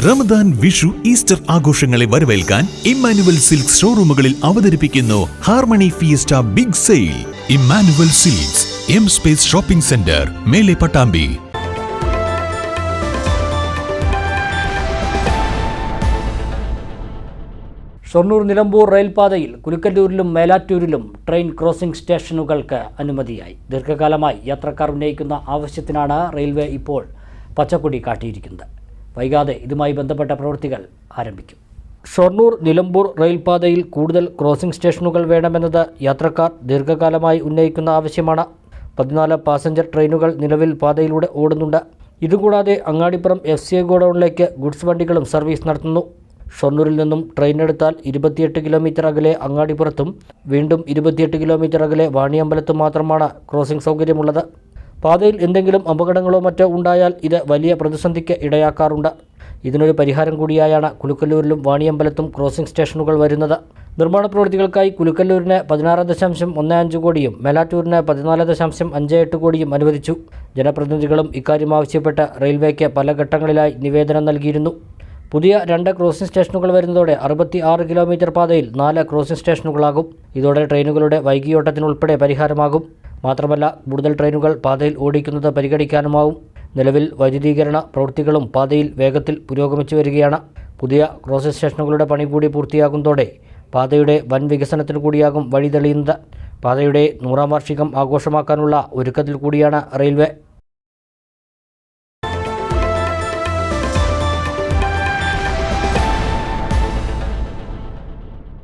Ramadan Vishu Easter ആഘോഷങ്ങളെ വരവേൽക്കാൻ Emmanuel silks ഷോറൂമുകളിൽ അവതരിപ്പിക്കുന്നു harmony fiesta big sale. Emmanuel Silks M space shopping centre Mele Pattambi. Shoranur Nilambur റെയിൽപാതയിൽ കുലുക്കല്ലൂരിലും മേലാറ്റൂരിലും ട്രെയിൻ ക്രോസിംഗ് സ്റ്റേഷനുകൾക്ക് അനുമതിയായി. ദീർഘകാലമായി യാത്രക്കാർ ഉന്നയിക്കുന്ന ആവശ്യത്തിനാണ് റെയിൽവേ ഇപ്പോൾ പച്ചക്കൊടി കാട്ടിയിരിക്കുന്നത്. വൈകാതെ ഇതുമായി ബന്ധപ്പെട്ട പ്രവൃത്തികൾ ആരംഭിക്കും. ഷൊർണൂർ നിലമ്പൂർ റെയിൽപാതയിൽ കൂടുതൽ ക്രോസിംഗ് സ്റ്റേഷനുകൾ വേണമെന്നത് യാത്രക്കാർ ദീർഘകാലമായി ഉന്നയിക്കുന്ന ആവശ്യമാണ്. പതിനാല് പാസഞ്ചർ ട്രെയിനുകൾ നിലവിൽ പാതയിലൂടെ ഓടുന്നുണ്ട്. ഇതുകൂടാതെ അങ്ങാടിപ്പുറം എഫ് സി ഗോഡൌണിലേക്ക് ഗുഡ്സ് വണ്ടികളും സർവീസ് നടത്തുന്നു. ഷൊർണൂരിൽ നിന്നും ട്രെയിൻ എടുത്താൽ ഇരുപത്തിയെട്ട് കിലോമീറ്റർ അകലെ അങ്ങാടിപ്പുറത്തും വീണ്ടും ഇരുപത്തിയെട്ട് കിലോമീറ്റർ അകലെ വാണിയമ്പലത്തും മാത്രമാണ് ക്രോസിംഗ് സൗകര്യമുള്ളത്. പാതയിൽ എന്തെങ്കിലും അപകടങ്ങളോ മറ്റോ ഉണ്ടായാൽ ഇത് വലിയ പ്രതിസന്ധിക്ക് ഇടയാക്കാറുണ്ട്. ഇതിനൊരു പരിഹാരം കൂടിയായാണ് കുലുക്കല്ലൂരിലും വാണിയമ്പലത്തും ക്രോസിംഗ് സ്റ്റേഷനുകൾ വരുന്നത്. നിർമ്മാണ പ്രവൃത്തികൾക്കായി കുലുക്കല്ലൂരിന് പതിനാറ് ദശാംശം ഒന്ന് അഞ്ച് കോടിയും മേലാറ്റൂരിന് പതിനാല് ദശാംശം അഞ്ച് എട്ട് കോടിയും അനുവദിച്ചു. ജനപ്രതിനിധികളും ഇക്കാര്യം ആവശ്യപ്പെട്ട് റെയിൽവേക്ക് പല ഘട്ടങ്ങളിലായി നിവേദനം നൽകിയിരുന്നു. പുതിയ രണ്ട് ക്രോസിംഗ് സ്റ്റേഷനുകൾ വരുന്നതോടെ അറുപത്തി ആറ് കിലോമീറ്റർ പാതയിൽ നാല് ക്രോസിംഗ് സ്റ്റേഷനുകളാകും. ഇതോടെ ട്രെയിനുകളുടെ വൈകിയോട്ടത്തിനുൾപ്പെടെ പരിഹാരമാകും. മാത്രമല്ല കൂടുതൽ ട്രെയിനുകൾ പാതയിൽ ഓടിക്കുന്നത് പരിഗണിക്കാനുമാവും. നിലവിൽ വൈദ്യുതീകരണ പ്രവൃത്തികളും പാതയിൽ വേഗത്തിൽ പുരോഗമിച്ചു വരികയാണ്. പുതിയ ക്രോസ് സ്റ്റേഷനുകളുടെ പണി കൂടി പൂർത്തിയാകുന്നതോടെ പാതയുടെ വൻ വികസനത്തിന് കൂടിയാകും വഴി തെളിയുന്നത് പാതയുടെ നൂറാം വാർഷികം ആഘോഷമാക്കാനുള്ള ഒരുക്കത്തിൽ കൂടിയാണ് റെയിൽവേ.